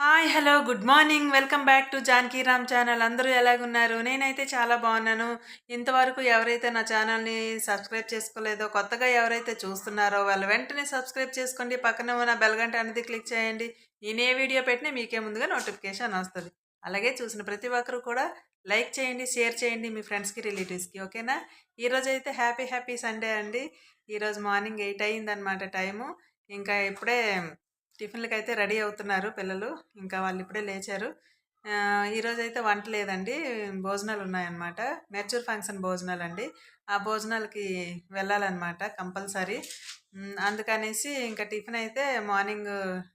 Hi hello good morning. Welcome back to Janakiram channel. అందరూ ఎలాగున్నారు? నేనైతే చాలా బాగున్నాను. ఇంతవరకు ఎవరైతే నా ఛానల్ని సబ్స్క్రైబ్ చేసుకోలేదో కొత్తగా ఎవరైతే చూస్తున్నారో వాళ్ళు వెంటనే సబ్స్క్రైబ్ చేసుకోండి. పక్కన ఉన్న బెల్గంట అనేది క్లిక్ చేయండి. నేను ఏ వీడియో పెట్టినా మీకే ముందుగా నోటిఫికేషన్ వస్తుంది. అలాగే చూసిన ప్రతి ఒక్కరు కూడా లైక్ చేయండి షేర్ చేయండి మీ ఫ్రెండ్స్కి రిలేటివ్స్కి ఓకేనా? ఈరోజు అయితే హ్యాపీ హ్యాపీ సండే అండి. ఈరోజు మార్నింగ్ ఎయిట్ అయ్యిందనమాట టైము. ఇంకా ఇప్పుడే టిఫిన్లకి అయితే రెడీ అవుతున్నారు పిల్లలు. ఇంకా వాళ్ళు ఇప్పుడే లేచారు. ఈరోజైతే ఈరోజు అయితే వంట లేదండి. భోజనాలు ఉన్నాయన్నమాట మెర్చూర్ ఫంక్షన్ భోజనాలు అండి ఆ భోజనాలకి వెళ్ళాలన్నమాట కంపల్సరీ. అందుకనేసి ఇంకా టిఫిన్ అయితే మార్నింగ్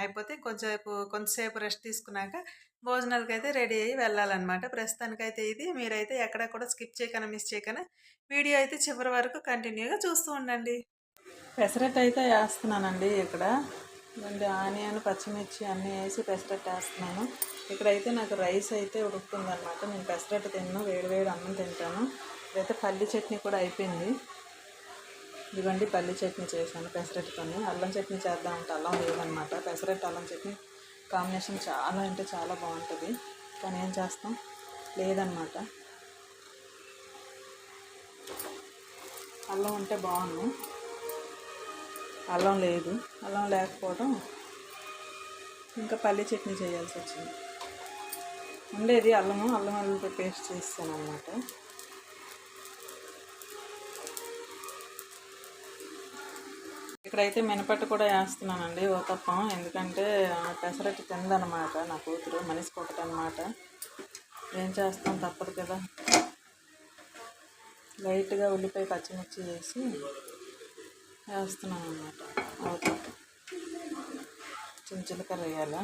అయిపోతే కొంచెంసేపు కొంతసేపు రెస్ట్ తీసుకున్నాక భోజనాలకి అయితే రెడీ అయ్యి వెళ్ళాలన్నమాట. ప్రస్తుతానికైతే ఇది. మీరైతే ఎక్కడ కూడా స్కిప్ చేయకనే మిస్ చేయకనే వీడియో అయితే చివరి వరకు కంటిన్యూగా చూస్తూ ఉండండి. పెసరట్టు అయితే వేస్తున్నానండి ఇక్కడ. రెండు ఆనియన్ పచ్చిమిర్చి అన్నీ వేసి పెసరట్టు వేస్తున్నాను ఇక్కడైతే నాకు రైస్ అయితే ఉడుకుతుంది అనమాట నేను పెసరట్టు తిన్నాను వేడి వేడి అన్నం తింటాను. ఇదైతే పల్లి చట్నీ కూడా అయిపోయింది. ఇదిగోండి పల్లి చట్నీ చేశాను పెసరట్టుతోని అల్లం చట్నీ చేద్దాం అంటే అల్లం లేదనమాట పెసరట్టు అల్లం చట్నీ కాంబినేషన్ చాలా అంటే చాలా బాగుంటుంది. కానీ ఏం చేస్తాం? లేదనమాట అల్లం ఉంటే బాగుండు. అల్లం లేదు. అల్లం లేకపోవడం ఇంకా పల్లి చట్నీ చేయాల్సి వచ్చింది. ఉండేది అల్లము. అల్లం అల్లంతో పేస్ట్ చేస్తాను అన్నమాట ఇక్కడైతే మినపట్టు కూడా వేస్తున్నానండి ఓతప్పం. ఎందుకంటే పెసరట్టు తిందనమాట నా కూతురు మనిషి ఒకటి ఏం చేస్తాం తప్పదు కదా. లైట్గా ఉల్లిపాయ పచ్చిమిర్చి వేసి వేస్తున్నాను అనమాట ఓతప్పం చిన్న వేయాలా?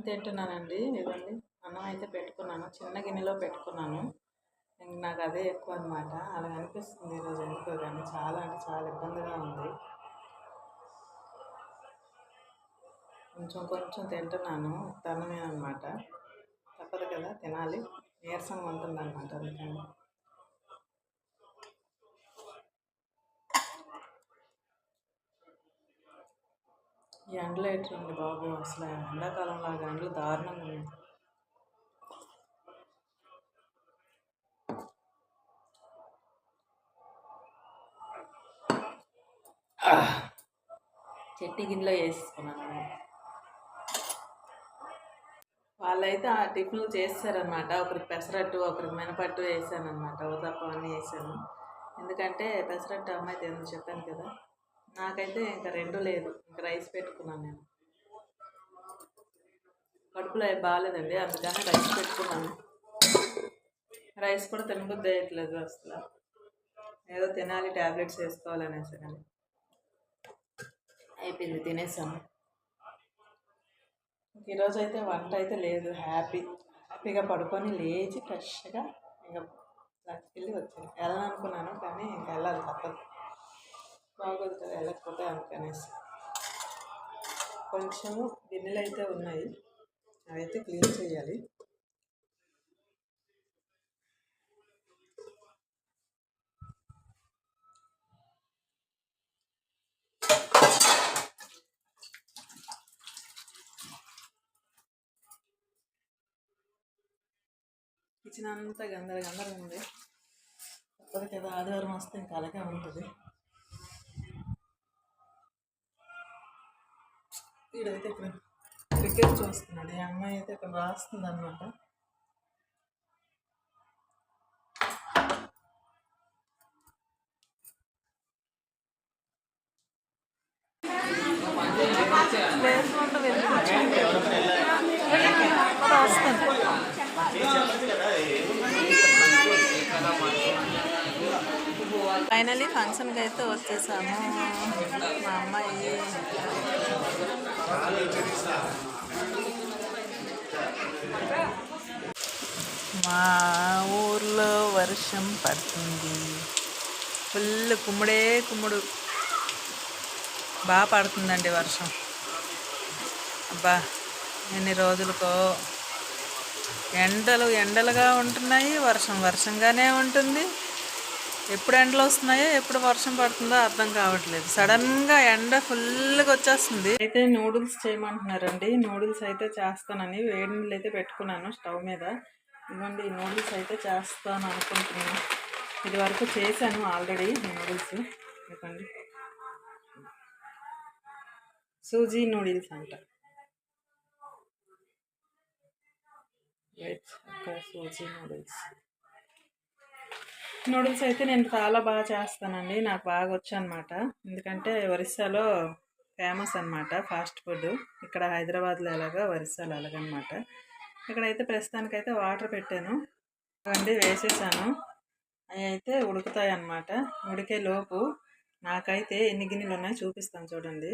తింటున్నానండి. ఇవ్వండి అన్నం అయితే పెట్టుకున్నాను. చిన్న గిన్నెలో పెట్టుకున్నాను. ఇంకా నాకు అదే ఎక్కువ అనమాట అలా అనిపిస్తుంది ఈరోజు ఎందుకో కానీ చాలా అంటే చాలా ఇబ్బందిగా ఉంది. కొంచెం కొంచెం తింటున్నాను. తనమే అనమాట తప్పదు కదా. తినాలి. నీరసంగా ఉంటుంది అనమాట అందుకని. ఈ ఎండలు ఎట్లండి బాబు? అసలు ఎండాకాలం లాగా ఎండలు దారుణంగా ఉన్నాయి. చెట్టి గిన్నెలో వేసుకున్నాను వాళ్ళైతే ఆ టిఫిన్లు చేస్తారనమాట ఒకరికి పెసరట్టు ఒకరికి మినపట్టు వేసాను అనమాట ఉదప్పం అన్నీ వేసాను. ఎందుకంటే పెసరట్టు అమ్మాయి తిందని చెప్పాను కదా. నాకైతే ఇంకా రెండు లేదు. ఇంకా రైస్ పెట్టుకున్నాను నేను. కడుపులో అవి బాగాలేదండి అందుకని రైస్ పెట్టుకున్నాను. రైస్ కూడా తినబుద్ధి అయ్యట్లేదు అసలు. ఏదో తినాలి ట్యాబ్లెట్స్ వేసుకోవాలనేసి కానీ. అయిపోయింది తినేసాను ఇంక ఈరోజు అయితే వంట అయితే లేదు హ్యాపీ. హ్యాపీగా పడుకొని లేచి ఫ్రెష్గా ఇంకా లంచ్కి వెళ్ళి వచ్చాను. వెళ్ళాలనుకున్నాను కానీ ఇంకా వెళ్ళాలి తప్పదు. బాగోదు కదా వెళ్ళకపోతే అందుకనేసి. కొంచెము గిన్నెలు అయితే ఉన్నాయి అవైతే క్లీన్ చేయాలి. కిచెన్ అంతా గందర గందర ఉంది. తప్పదు కదా ఆదివారం వస్తే ఇంకా అలాగే ఉంటుంది. వీడైతే ఇక్కడ క్రికెట్ చూస్తున్నాడు. ఈ అమ్మాయి అయితే ఇక్కడ రాస్తుంది అనమాట ఫైనలీ ఫంక్షన్కి అయితే వచ్చేసాము. మా అమ్మాయి మా ఊర్లో వర్షం పడుతుంది. ఫుల్ కుమ్ముడే కుమ్ముడు. బాగా పడుతుందండి వర్షం. అబ్బా ఎన్ని రోజులకో ఎండలు ఎండలుగా ఉంటున్నాయి వర్షం వర్షంగానే ఉంటుంది. ఎప్పుడు ఎండలు వస్తున్నాయో ఎప్పుడు వర్షం పడుతుందో అర్థం కావట్లేదు. సడన్గా ఎండ ఫుల్గా వచ్చేస్తుంది. అయితే నూడిల్స్ చేయమంటున్నారండి. నూడిల్స్ అయితే చేస్తానని వేడి నీళ్ళు అయితే పెట్టుకున్నాను స్టవ్ మీద. ఇవ్వండి ఈ నూడిల్స్ అయితే చేస్తాను అనుకుంటున్నాను. ఇది వరకు చేశాను ఆల్రెడీ నూడిల్స్. ఇవ్వండి సూజీ నూడిల్స్ అంట. Veg suji noodles. నూడిల్స్ అయితే నేను చాలా బాగా చేస్తానండి. నాకు బాగా వచ్చనమాట ఎందుకంటే ఒరిస్సాలో ఫేమస్ అన్నమాట ఫాస్ట్ ఫుడ్. ఇక్కడ హైదరాబాద్లో ఎలాగా ఒరిస్సాలో అలాగనమాట ఇక్కడైతే ప్రస్తుతానికైతే వాటర్ పెట్టాను. అండి వేసేసాను. అవి అయితే ఉడుకుతాయి అన్నమాట ఉడికే లోపు నాకైతే ఎన్ని గిన్నెలు ఉన్నాయో చూపిస్తాను చూడండి.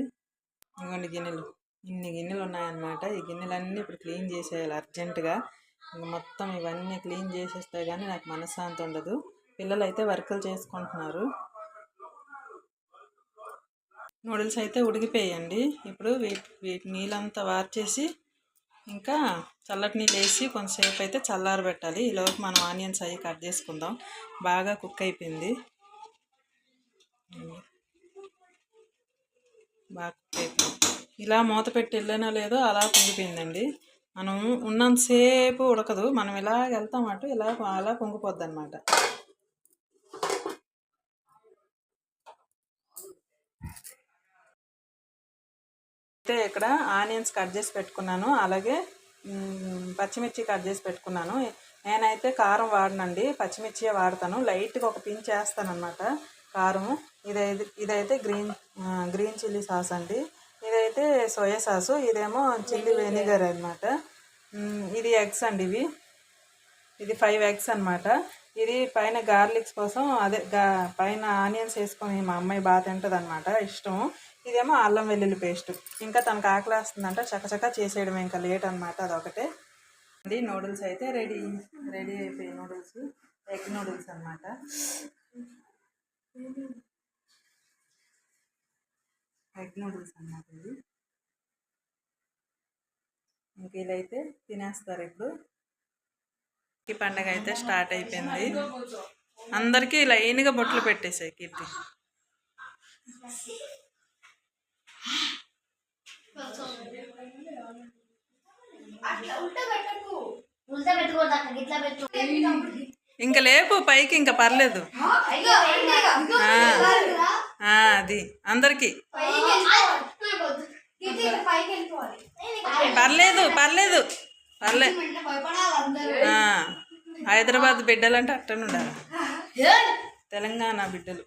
ఇంకొన్ని గిన్నెలు. ఇన్ని గిన్నెలు ఉన్నాయన్నమాట. ఈ గిన్నెలన్నీ ఇప్పుడు క్లీన్ చేసేయాలి అర్జెంటుగా. ఇంక మొత్తం ఇవన్నీ క్లీన్ చేసేస్తే కానీ నాకు మనశ్శాంతి ఉండదు. పిల్లలు అయితే వర్కులు చేసుకుంటున్నారు. నూడిల్స్ అయితే ఉడికిపోయండి ఇప్పుడు వీటి వీటి నీళ్ళంతా వార్చేసి ఇంకా చల్లటి నీళ్ళు వేసి కొంతసేపు అయితే చల్లారబెట్టాలి. ఈలోపు మనం ఆనియన్స్ అవి కట్ చేసుకుందాం. బాగా కుక్ అయిపోయింది. బాగా కుక్ అయిపోయింది. ఇలా మూత పెట్టి వెళ్ళినా లేదో అలా పొంగిపోయిందండి. మనం ఉన్నంతసేపు ఉడకదు. మనం ఇలా వెళ్తాం అటు ఇలా అలా పొంగిపోద్ది అనమాట అయితే ఇక్కడ ఆనియన్స్ కట్ చేసి పెట్టుకున్నాను. అలాగే పచ్చిమిర్చి కట్ చేసి పెట్టుకున్నాను. నేనైతే కారం వాడనండి. పచ్చిమిర్చియే వాడతాను. లైట్గా ఒక పించ్ వేస్తాను అనమాట కారం ఇదైతే ఇదైతే గ్రీన్ గ్రీన్ చిల్లీ సాస్ అండి. ఇదైతే సోయా సాసు. ఇదేమో చిల్లీ వెనిగర్. అనమాట ఇది ఎగ్స్ అండి ఇవి. ఇది ఫైవ్ ఎగ్స్ అన్నమాట. ఇది పైన గార్లిక్స్ కోసం అదే గా పైన ఆనియన్స్ వేసుకొని మా అమ్మాయి బాగా తింటుంది అనమాట ఇష్టం. ఇదేమో అల్లం వెల్లుల్లి పేస్ట్. ఇంకా తనకు ఆకలి వేస్తుందంట చకచకా చేసేయడం ఇంకా లేట్ అనమాట అదొకటే. ఇది నూడిల్స్ అయితే రెడీ రెడీ అయిపోయి నూడిల్స్ ఎగ్ నూడిల్స్ అనమాట ఎగ్ నూడిల్స్ అన్నమాట ఇది ఇంక వీళ్ళైతే తినేస్తారు ఇప్పుడు. ఈ పండగ అయితే స్టార్ట్ అయిపోయింది. అందరికీ లైన్గా బొట్లు పెట్టేసాయి కీర్తి. ఇంకా లేపు పైకి ఇంకా పర్లేదు. అది అందరికీ. పర్లేదు పర్లేదు. పర్లే. హైదరాబాద్ బిడ్డలంటే అట్టనే ఉండాలి. తెలంగాణ బిడ్డలు.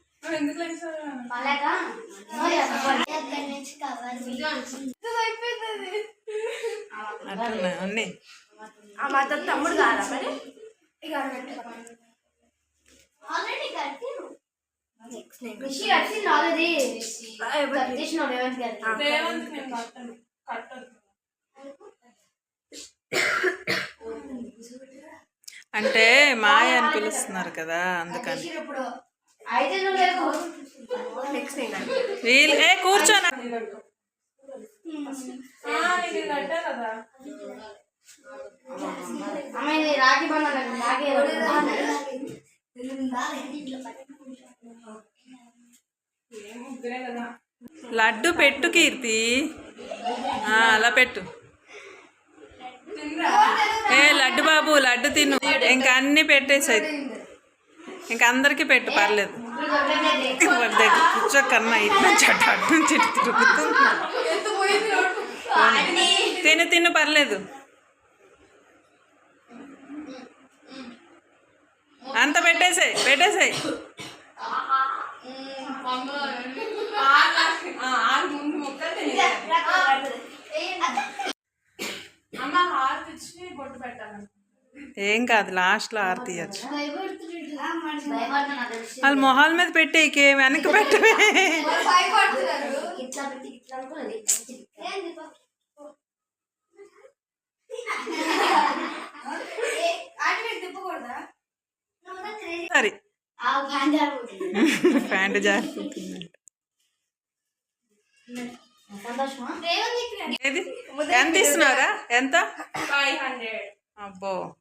తమ్ముడు కాదా మరి? అంటే మాయ అని పిలుస్తున్నారు కదా అందుకని. వీళ్ళు కూర్చోనా లడ్డు పెట్టు కీర్తి. ఆ, అలా పెట్టు. ఏ లడ్డు బాబు లడ్డు తిను. ఇంకా అన్నీ పెట్టేసాయి. ఇంకా అందరికీ పెట్టు పర్లేదు. వాడి దగ్గర కూర్చోకన్నా ఇటు నుంచి అటు అటు నుంచి తిరుగుతుంది తిను తిను పర్లేదు. అంత పెట్టేసాయి పెట్టేసాయి. ఏం కాదు లాస్ట్లో ఆరు తీయచ్చు వాళ్ళ మొహాల మీద పెట్టే వెనక్కి పెట్టవే ఇట్లా పెట్టి ఇట్లా అనుకున్నది సరే ప్యాంట్ జారిపోతుంది ఎంత ఇస్తున్నారా ఎంత? అబ్బో నాకు ఒకరు అంటే